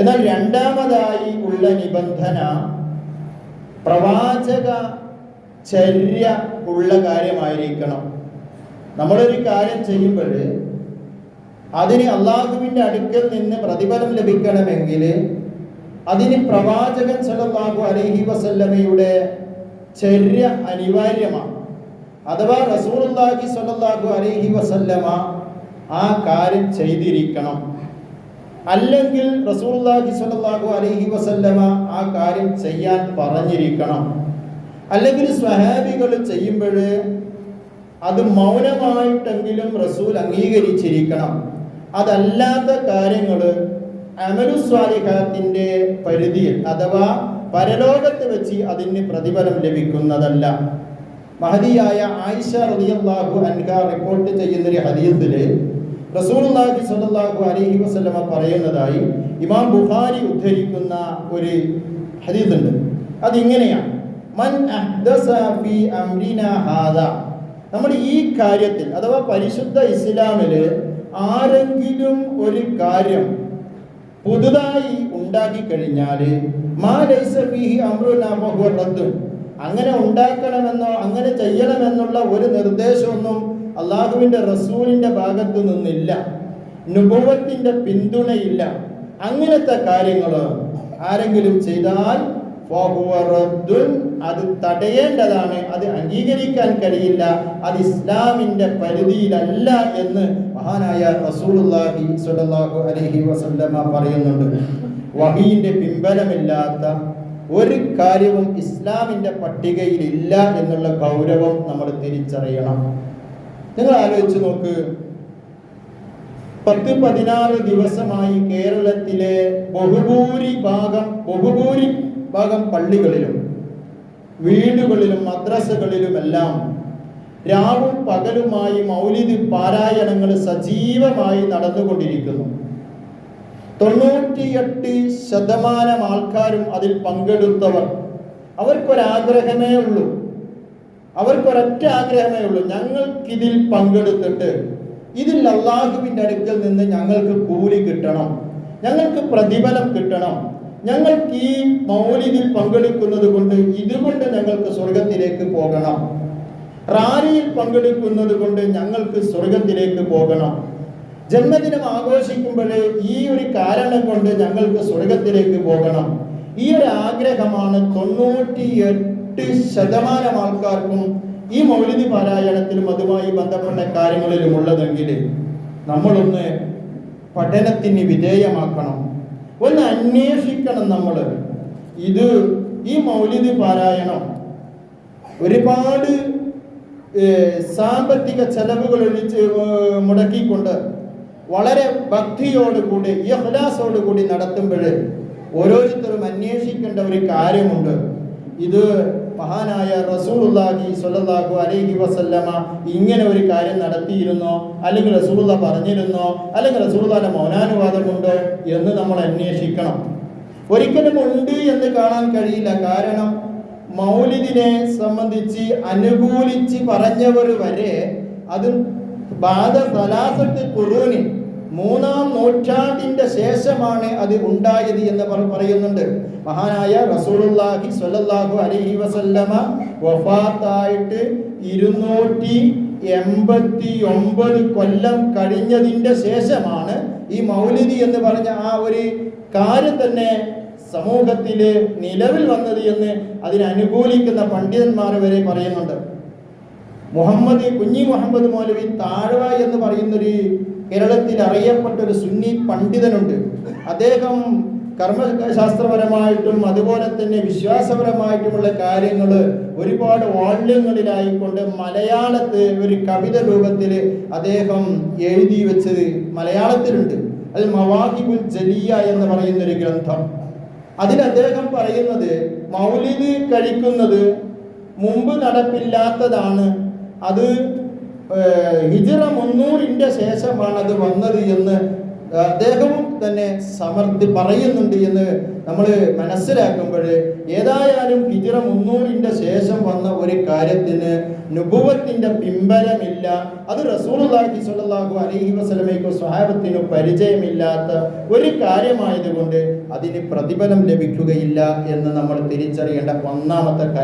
എന്നാൽ രണ്ടാമതായി ഉള്ള നിബന്ധന പ്രവാചക ചര്യ ഉള്ള കാര്യമായിരിക്കണം. നമ്മളൊരു കാര്യം ചെയ്യുമ്പോൾ അതിന് അള്ളാഹുവിന്റെ അടുക്കൽ നിന്ന് പ്രതിഫലം ലഭിക്കണമെങ്കിൽ അതിന് പ്രവാചകൻ സല്ലല്ലാഹു അലഹി വസല്ലമയുടെ ചര്യ അനിവാര്യമാണ്. അഥവാ റസൂലുള്ളാഹി സ്വല്ലല്ലാഹു അലൈഹി വസല്ലമ ആ കാര്യം ചെയ്തിരിക്കണം. അല്ലെങ്കിൽ റസൂലുള്ളാഹി സ്വല്ലല്ലാഹു അലൈഹി വസല്ലമ ആ കാര്യം ചെയ്യാൻ പറഞ്ഞിരിക്കണം. അല്ലെങ്കിൽ സ്വഹാബികൾ ചെയ്യുമ്പോൾ അത് മൗനമായിട്ടെങ്കിലും റസൂൽ അംഗീകരിച്ചിരിക്കണം. അതല്ലാത്ത കാര്യങ്ങൾ അമലുസ്വാലിഹത്തിന്റെ പരിധിയിൽ അഥവാ പരലോകത്ത് വെച്ച് അതിന് പ്രതിഫലം ലഭിക്കുന്നതല്ല. മഹതിയായ ആയിഷ റളിയല്ലാഹു അൻഹ റിപ്പോർട്ട് ചെയ്യുന്നൊരു ഹദീസിൽ റസൂലുള്ളാഹി സ്വല്ലല്ലാഹു അലൈഹി വസല്ലമ പറയുന്നതായി ഇമാം ബുഖാരി ഉദ്ധരിക്കുന്ന ഒരു ഹദീസ് ഉണ്ട് അത് ഇങ്ങനെയാണ് മൻ അഹ്ദസ ഫീ അംരിന ഹാദാ. നമ്മൾ ഈ കാര്യത്തിൽ അഥവാ പരിശുദ്ധ ഇസ്ലാമിൽ ആരെങ്കിലും ഒരു കാര്യം പുതുതായി ഉണ്ടാക്കി കഴിഞ്ഞാൽ മാ ലൈസ ഫീഹി അമ്രുനാ ഫഹുവ റദ്ദുൻ അങ്ങനെ ഉണ്ടാക്കണമെന്നോ അങ്ങനെ ചെയ്യണമെന്നുള്ള ഒരു നിർദ്ദേശമൊന്നും അള്ളാഹുവിന്റെ റസൂലിന്റെ ഭാഗത്തു നിന്നില്ല. നുപവത്തിന്റെ പിന്തുണയില്ല. അങ്ങനത്തെ കാര്യങ്ങൾ ആരെങ്കിലും ചെയ്താൽ അത് തടയേണ്ടതാണ്. അത് അംഗീകരിക്കാൻ കഴിയില്ല. അത് ഇസ്ലാമിന്റെ പരിധിയിലല്ല എന്ന് മഹാനായ റസൂലുള്ളാഹി സ്വല്ലല്ലാഹു അലൈഹി വസല്ലമ പറയുന്നുണ്ട്. വഹീന്റെ പിൻബലമില്ലാത്ത ഒരു കാര്യവും ഇസ്ലാമിന്റെ പട്ടികയിൽ ഇല്ല എന്നുള്ള ഗൗരവം നമ്മൾ തിരിച്ചറിയണം. നിങ്ങൾ ആലോചിച്ച് നോക്ക്. പത്ത് പതിനാറ് ദിവസമായി കേരളത്തിലെ ബഹുഭൂരിഭാഗം ബഹുഭൂരി ഭാഗം പള്ളികളിലും വീടുകളിലും മദ്രസകളിലുമെല്ലാം രാവും പകലുമായി മൗലിദ് പാരായണങ്ങൾ സജീവമായി നടന്നുകൊണ്ടിരിക്കുന്നു. തൊണ്ണൂറ്റിയെട്ട് ശതമാനം ആൾക്കാരും അതിൽ പങ്കെടുത്തവർ. അവർക്കൊരാഗ്രഹമേ ഉള്ളൂ. അവർക്കൊരൊറ്റ ആഗ്രഹമേ ഉള്ളൂ. ഞങ്ങൾക്കിതിൽ പങ്കെടുത്തിട്ട് ഇതിൽ അള്ളാഹുവിന്റെ അടുക്കൽ നിന്ന് ഞങ്ങൾക്ക് കൂലി കിട്ടണം. ഞങ്ങൾക്ക് പ്രതിഫലം കിട്ടണം. ഞങ്ങൾക്ക് ഈ മൗലിതിൽ പങ്കെടുക്കുന്നത് കൊണ്ട് ഇതുകൊണ്ട് ഞങ്ങൾക്ക് സ്വർഗത്തിലേക്ക് പോകണം. റാലിയിൽ പങ്കെടുക്കുന്നത് കൊണ്ട് ഞങ്ങൾക്ക് സ്വർഗത്തിലേക്ക് പോകണം. ജന്മദിനം ആഘോഷിക്കുമ്പോൾ ഈ ഒരു കാരണം കൊണ്ട് ഞങ്ങൾക്ക് സ്വർഗത്തിലേക്ക് പോകണം. ഈ ഒരു ആഗ്രഹമാണ് തൊണ്ണൂറ്റി എട്ട് ശതമാനം ആൾക്കാർക്കും ഈ മൗലിക പാരായണത്തിലും അതുമായി ബന്ധപ്പെട്ട കാര്യങ്ങളിലും ഉള്ളതെങ്കിൽ നമ്മളൊന്ന് പഠനത്തിന് വിധേയമാക്കണം. ഒന്ന് അന്വേഷിക്കണം നമ്മൾ ഇത് ഈ മൗലിക പാരായണം ഒരുപാട് സാമ്പത്തിക ചെലവുകൾ ഒഴിച്ച് മുടക്കിക്കൊണ്ട് വളരെ ഭക്തിയോടുകൂടി കൂടി നടത്തുമ്പോൾ ഓരോരുത്തരും അന്വേഷിക്കേണ്ട ഒരു കാര്യമുണ്ട്. ഇത് മഹാനായ റസൂലുള്ളാഹി സ്വല്ലല്ലാഹു അലൈഹി വസല്ലമ ഇങ്ങനെ ഒരു കാര്യം നടത്തിയിരുന്നോ? അല്ലെങ്കിൽ റസൂലുള്ള പറഞ്ഞിരുന്നോ? അല്ലെങ്കിൽ റസൂലുള്ളാന്റെ മൗനാനുവാദമുണ്ടോ എന്ന് നമ്മൾ അന്വേഷിക്കണം. ഒരിക്കലും ഉണ്ട് എന്ന് കാണാൻ കഴിയില്ല. കാരണം മൗലിദിനെ സംബന്ധിച്ച് അനുകൂലിച്ച് പറഞ്ഞവർ വരെ അത് ബാധ സലാസത്ത് കുറൂനി മൂന്നാം നൂറ്റാണ്ടിന്റെ ശേഷമാണ് അത് ഉണ്ടായത് എന്ന് പറയുന്നുണ്ട്. മഹാനായ റസൂലുള്ളാഹി സ്വല്ലല്ലാഹു അലൈഹി വസല്ലമ വഫാത്തായിട്ട് ഇരുന്നൂറ്റി എൺപത്തി ഒമ്പത് കൊല്ലം കഴിഞ്ഞതിന്റെ ശേഷമാണ് ഈ മൗലിദി എന്ന് പറഞ്ഞ ആ ഒരു കാര്യം തന്നെ സമൂഹത്തിൽ നിലവിൽ വന്നത് എന്ന് അതിനനുകൂലിക്കുന്ന പണ്ഡിതന്മാർ വരെ പറയുന്നുണ്ട്. മുഹമ്മദ് കുഞ്ഞി മുഹമ്മദ് മൗലവി താഴ്വ എന്ന് പറയുന്നൊരു കേരളത്തിൽ അറിയപ്പെട്ട ഒരു സുന്നി പണ്ഡിതനുണ്ട്. അദ്ദേഹം കർമ്മശാസ്ത്രപരമായിട്ടും അതുപോലെ തന്നെ വിശ്വാസപരമായിട്ടുമുള്ള കാര്യങ്ങൾ ഒരുപാട് വാള്യങ്ങളിലായിക്കൊണ്ട് മലയാളത്ത് ഒരു കവിത രൂപത്തിൽ അദ്ദേഹം എഴുതി വെച്ചത് മലയാളത്തിലുണ്ട്. അത് മവാഹിബുൽ ജലിയ എന്ന് പറയുന്ന ഒരു ഗ്രന്ഥം. അതിൽ അദ്ദേഹം പറയുന്നത് മൗലിദ് കഴിക്കുന്നത് മുമ്പ് നടപ്പില്ലാത്തതാണ്. അത് ഹിജ്റ മുന്നൂറിന്റെ ശേഷമാണ് അത് വന്നത് എന്ന് അദ്ദേഹവും തന്നെ സമർത്ഥി പറയുന്നുണ്ട് എന്ന് നമ്മൾ മനസ്സിലാക്കുമ്പോൾ ഏതായാലും ഹിജറ മുന്നൂറിന്റെ ശേഷം വന്ന ഒരു കാര്യത്തിന് നുഭവത്തിന്റെ പിമ്പലമില്ല അത് റസൂലുള്ളാഹി സ്വല്ലല്ലാഹു അലഹി വസല്ലമയ്ക്കോ സ്വഹാബത്തിനോ പരിചയമില്ലാത്ത ഒരു കാര്യമായതുകൊണ്ട് അതിന് പ്രതിഫലം ലഭിക്കുകയില്ല എന്ന് നമ്മൾ തിരിച്ചറിയേണ്ട ഒന്നാമത്തെ കാര്യം